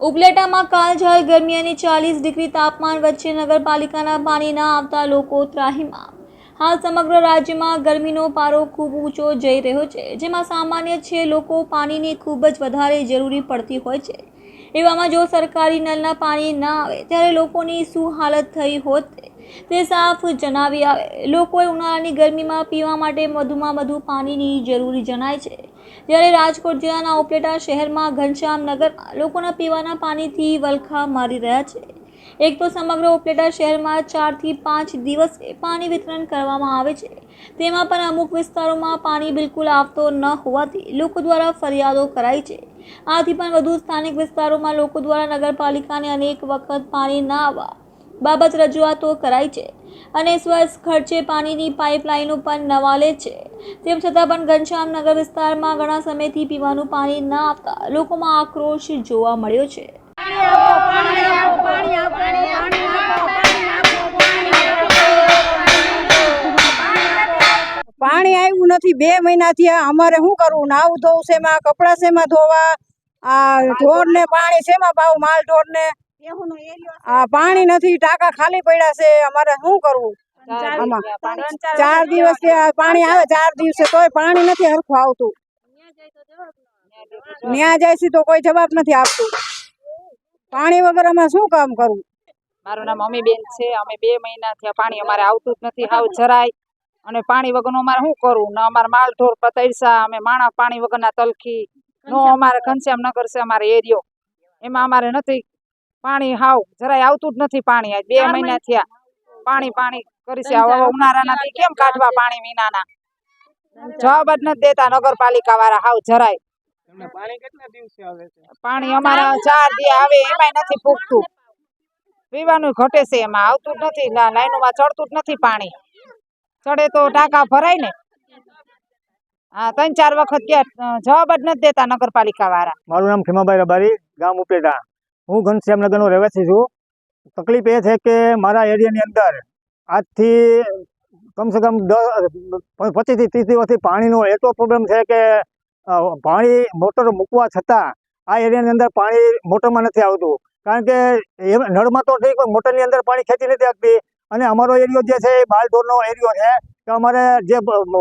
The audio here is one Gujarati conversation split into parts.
ઉપલેટામાં કાળઝાળ ગરમી અને ચાલીસ ડિગ્રી તાપમાન વચ્ચે નગરપાલિકાના પાણી ના આવતા લોકો ત્રાહીમાં હાલ સમગ્ર રાજ્યમાં ગરમીનો પારો ખૂબ ઊંચો જઈ રહ્યો છે, જેમાં સામાન્ય છે લોકો પાણીની ખૂબ જ વધારે જરૂરી પડતી હોય છે. એવામાં જો સરકારી નળના પાણી ના આવે, ત્યારે લોકોની શું હાલત થઈ હોત તે સાફ જણાવી આવે. લોકોએ ઉનાળાની ગરમીમાં પીવા માટે વધુમાં વધુ પાણીની જરૂરી જણાય છે. જ્યારે રાજકોટ જિલ્લાના ઉપલેટા શહેરમાં ઘનશ્યામનગરમાં લોકોના પીવાના પાણીથી વલખા મારી રહ્યા છે. એક તો સમગ્ર ઉપલેટા શહેરમાં ચારથી પાંચ દિવસે પાણી વિતરણ કરવામાં આવે છે. તેમાં પણ અમુક વિસ્તારોમાં પાણી બિલકુલ આવતો ન હોવાથી લોકો દ્વારા ફરિયાદો કરાઈ છે. આથી પણ વધુ સ્થાનિક વિસ્તારોમાં લોકો દ્વારા નગરપાલિકાને અનેક વખત પાણી ના આવવા બાબત રજૂઆતો કરાઈ છે અને સ્વચ્છ ખર્ચે પાણીની પાઇપલાઇનો પણ નવાલે છે. તેમ છતાં પણ ઘનશ્યામ નગર વિસ્તારમાં ઘણા સમયથી પીવાનું પાણી ના આવતા લોકોમાં આક્રોશ જોવા મળ્યો છે. પાણી આવ્યું નથી, બે મહિનાથી અમારે શું કરવું? નાવું ધોવું શેમાં? કપડાં શેમાં ધોવા? આ ઢોર ને પાણી શેમાં પાવું માલ ઢોર ને આ પાણી નથી ટાંકા ખાલી પડ્યા છે. અમારે શું કરવું? ચાર દિવસ પાણી આવે ચાર દિવસે તોય પાણી નથી હરખું આવતું. ન્યા જાય છે તો કોઈ જવાબ નથી આપતું. પાણી વગર અમે શું કામ કરવું? મારું નામ અમી બેન છે. અમે બે મહિના થયા પાણી અમારે આવતું જ નથી. હાવ જરાય. અને પાણી વગરનું અમારે શું કરવું? ને અમારે માલ ઢોર પતૈસા અમે માણા પાણી વગરના તલખી. નો અમારે ઘનશ્યામનગર છે અમારે એરિયો. એમાં અમારે નથી પાણી હાવ જરાય આવતું જ નથી પાણી. આજ બે મહિના થયા. પાણી પાણી કરી છે હવે ઉનાળાના કેમ કાઢવા પાણી વિનાના? જવાબ જ નથી દેતા નગરપાલિકા વાળા હાવ જરાય. પાણી કેટલા દિવસે આવે છે? પાણી અમારા ચાર દી આવે એમાંય નથી પૂગતું. પીવાનું ઘટે છે એમાં આવતું જ નથી લાઈનોમાં ચડતું જ નથી પાણી. ચડે તો ટાંકા ભરાય ને. હા ત્રણ ચાર વખત ગયા જવાબ જ નથી દેતા નગરપાલિકા વાળા મારું નામ ખેમાભાઈ રબારી ગામ ઉપેટા. હું ઘનશ્યામનગરનો રહેવાસી છું. તકલીફ એ છે કે મારા એરિયાની અંદર આજથી કમસે કમ દસ પચીસથી ત્રીસ દિવસથી પાણીનો એટલો પ્રોબ્લેમ છે કે પાણી મોટર મૂકવા છતાં આ એરિયાની અંદર પાણી મોટરમાં નથી આવતું. કારણ કે નળમાં તો ઠીક, પણ મોટરની અંદર પાણી ખેંચી નથી આપતી અને અમારો એરિયો જે છે એ બાલઢોરનો એરિયો છે કે અમારે જે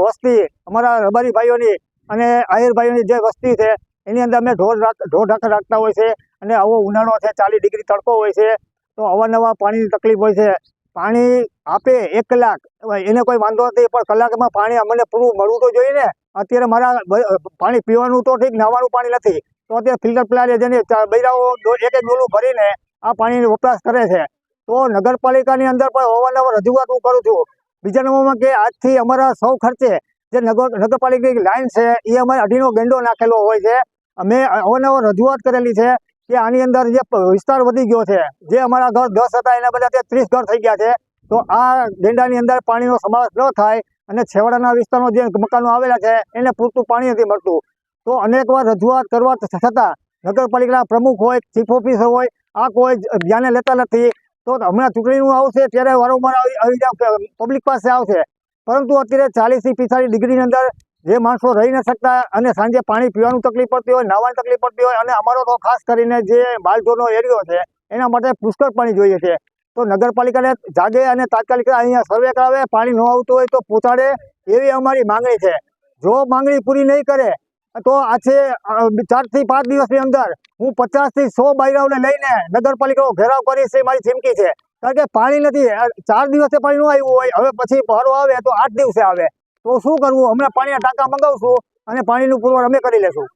વસ્તી, અમારા રબારી ભાઈઓની અને આહિર ભાઈઓની જે વસ્તી છે એની અંદર અમે ઢોર ઢોર ઢાંક રાખતા હોય છે અને આવો ઉનાળો છે, ચાલીસ ડિગ્રી તડકો હોય છે, તો અવારનવાર પાણીની તકલીફ હોય છે. પાણી આપે એક કલાક એને કોઈ વાંધો નથી, પણ કલાકમાં પાણી અમને પૂરું મળવું તો જોઈએ ને. અત્યારે મારા પાણી પીવાનું તો ઠીક નાવાનું પાણી નથી, તો અત્યારે ફિલ્ટર પ્લાન્ટ જેને બૈરાઓ એક એક ડોલું ભરીને આ પાણીનો વપરાશ કરે છે. તો નગરપાલિકાની અંદર પણ અવારનવાર રજૂઆત હું કરું છું. બીજા નંબરમાં કે આજથી અમારા સૌ ખર્ચે જે નગર, નગરપાલિકાની લાઈન છે, એ અમારે અઢીનો ગેંડો નાખેલો હોય છે. અમે અવારનવાર રજૂઆત કરેલી છે કે આની અંદર જે વિસ્તાર વધી ગયો છે, જે અમારા ઘર દસ હતા, એના બધા અત્યારે ત્રીસ ઘર થઈ ગયા છે, તો આ ગેંડાની અંદર પાણીનો સમાવેશ ન થાય અને છેવાડાના વિસ્તારમાં જે મકાનો આવેલા છે, એને પૂરતું પાણી નથી મળતું. તો અનેકવાર રજૂઆત કરવા છતાં નગરપાલિકાના પ્રમુખ હોય, ચીફ ઓફિસર હોય, આ કોઈ ધ્યાને લેતા નથી, તો હમણાં ચૂંટણીનું આવશે ત્યારે વારંવાર આવી પબ્લિક પાસે આવશે. પરંતુ અત્યારે ચાલીસથી પિસ્તાળીસ ડિગ્રીની અંદર જે માણસો રહી ન શકતા અને સાંજે પાણી પીવાનું તકલીફ પડતી હોય નાવાની તકલીફ પડતી હોય અને અમારો તો ખાસ કરીને જે માલઢોરનો એરિયો છે, એના માટે પુષ્કળ પાણી જોઈએ છે. તો નગરપાલિકાને જાગે અને તાત્કાલિક અહીંયા સર્વે કરાવે, પાણી ન આવતું હોય તો પહોંચાડે એવી અમારી માંગણી છે. જો માંગણી પૂરી નહીં કરે, તો આજે ચારથી પાંચ દિવસની અંદર હું પચાસથી સો બાયરાઓને લઈને નગરપાલિકાનો ઘેરાવ કરીશ એ મારી ચીમકી છે. કારણ કે પાણી નથી ચાર દિવસે પાણી ન આવ્યું હોય, હવે પછી ભારો આવે તો આઠ દિવસે આવે. તો શું કરવું? હમણાં પાણીના ટાંકા મંગાવશું અને પાણીનું પુરવઠ અમે કરી લેશું.